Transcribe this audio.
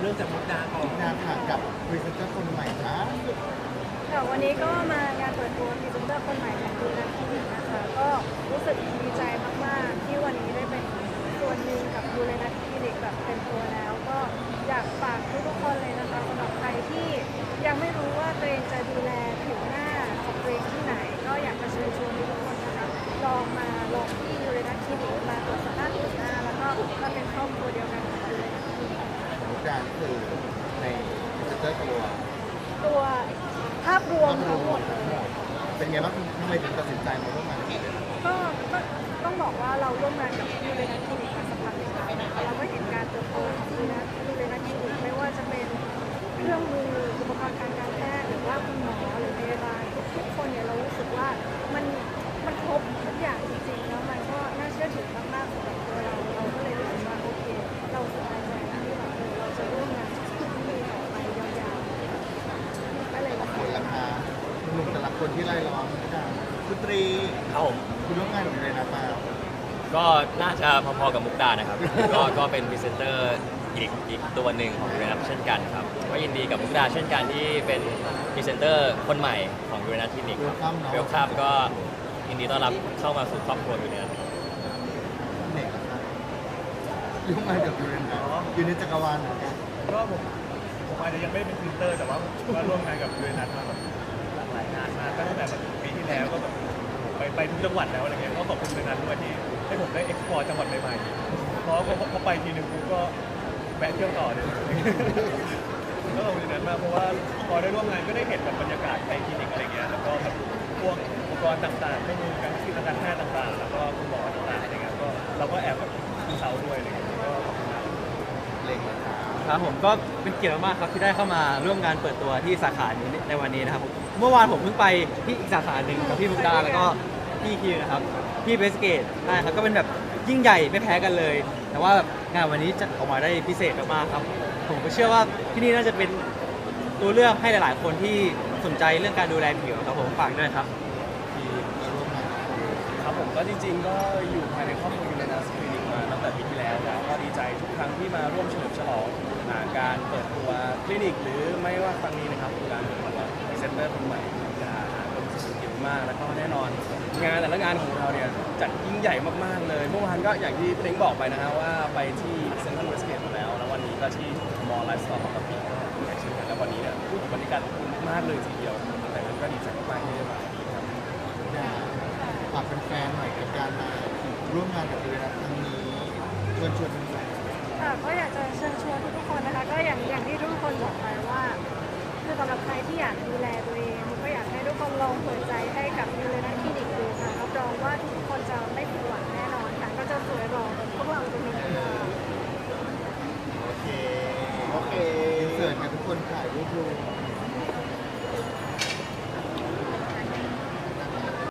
เรื่องจากมุกดาก่อนงานค่ะกับพรีเซนเตอร์คนใหม่นะค่ะวันนี้ก็มางานเปิดตัวพรีเซนเตอร์คนใหม่ของดูนัคลินิกนะคะ ก็รู้สึกดีใจมากๆ ที่วันนี้ได้เป็นส่วนหนึ่งกับดูเลนัคลินิกแบบเป็นตัวแล้ว ก็อยากฝากทุกๆคนเลยนะคะสำหรับใครที่ยังไม่รู้ว่าตัวเองจะดูแลผิวหน้าของตัวเองที่ไหน ก็อยากจะเชิญชวนทุกคนนะคะลองมาลอง มุกดาคือในพรีเซนเตอร์ตัวตัวภาพรวมทั้งหมดเลย เป็นไงบ้างทำไมถึงตัดสินใจมาร่วมงานกับเราก็ก็ต้องบอกว่าเราร่วมงานกับยูเรนัคลินิกมาสักพักหนึ่งแล้วนะคะเราก็เห็น คนที่ไล่ร้องมุกดาคุณตรีครับผมคุณร่วมงานกับเลยนะมาก็น่าจะพอๆกับมุกดานะครับ ก็ก็เป็นพรีเซนเตอร์อีกอีกตัวหนึ่งของยูเรนัสเช่นกันครับ ก็ยินดีกับมุกดาเช่นกันที่เป็นพรีเซนเตอร์คนใหม่ของยูเรนัสคลินิกเวคลรับคัมเนาะเวลคัมก็ยินดีต้อนรับเข้ามาสู่ครอบครัวยูเรนัสเด็กอะครับร่วมงานกับยูเรนนะอยู่ในจักรวาลเหมือนกันก็ผมผมอาจจะยังไม่ได้เป็นพรีเซนเตอร์แต่ว่าผมก็ร่วมงานกับยูเรนัทมาแบบ ไปทุกจังหวัดแล้วอะไรเงี้ยก็ขอบคุณยูเรนัทด้วยที่ให้ผมได้เอ็กซ์พอร์ตจังหวัดใหม่ๆเพราะพอพอไปทีนึงกูก็แวะเที่ยวต่อเลยก็ขอบคุณยูเรนัทมากเพราะว่าพอได้ร่วมงานก็ได้เห็นแบบบรรยากาศในคลินิกอะไรเงี้ยแล้วก็แบบพวกอุปกรณ์ต่างๆเครื่องมือการที่ทาการแพทย์ต่างๆ แล้วก็คุณหมอต่างๆอะไรเงี้ยก็เราก็แอบแบบดูเขาด้วยอะไรเงี้ยก็ขอบคุณมากเล็งนะครับครับผมก็เป็นเกียรติมากครับที่ได้เข้ามาร่วมงานเปิดตัวที่สาขานี้ในวันนี้นะครับเมื่อวานผมเพิ่งไปที่อีกสาขาหนึ่งกับพี่มุกดาแล้วก็ พี่คิวนะครับที่เบสเกตใช่ครับก็เป็นแบบยิ่งใหญ่ไม่แพ้กันเลย แต่ว่าแบบงานวันนี้จะออกมาได้พิเศษมากๆครับ ผมก็เชื่อว่าที่นี่น่าจะเป็นตัวเลือกให้หลาย ๆ คนที่สนใจเรื่องการดูแลผิวครับผมฝากด้วยครับ ครับผมก็จริงๆก็อยู่ภายในครอบครัวยูเรนัสคลินิกมาตั้งแต่ปีที่แล้วนะก็ดีใจทุกครั้งที่มาร่วมเฉลิมฉลองอ่าการเปิดตัวคลินิกหรือไม่ว่าครั้งนี้นะครับคือการเปิดตัวพรีเซนเตอร์คนใหม่จะเป็นสิ่งที่ดี มากแล้วก็แน่นอน งานแต่ละงานของเราเนี่ยจัดยิ่งใหญ่มากๆเลย เมื่อวานก็อย่างที่เล้งบอกไปนะฮะว่าไปที่เซ็นทรัลเวสเกตมาแล้ว แล้ววันนี้ก็ที่มอลล์ไลฟ์สไตล์ของกับปีก็อย่างเช่นกันแล้ววันนี้เนี่ยพูดถึงบรรยากาศอบอุ่มากเลยทีเดียว แต่ก็ดีใจมากๆที่ได้มาครับฝากแฟนๆหน่อยกับการมาร่วมงานกับเรนครั้งนี้ชวนชวนเป็นแฟนค่ะก็อยากจะเชิญชวนทุกๆคนนะคะ ก็อย่างอย่างที่ทุกคนบอกไปว่า คือสำหรับใครที่อยากดูแลตัวเองก็อยากให้ทุกคนลองเปิดใจให้กับยูเรนัคลินิกดูค่ะรับรองว่าทุกคนจะไม่ผิดหวังแน่นอนค่ะก็จะสวยหล่อเหมือนพวกเราตรงนี้ค่ะโอเคโอเคเสิร์ตกันทุกคนถ่ายรูปรวม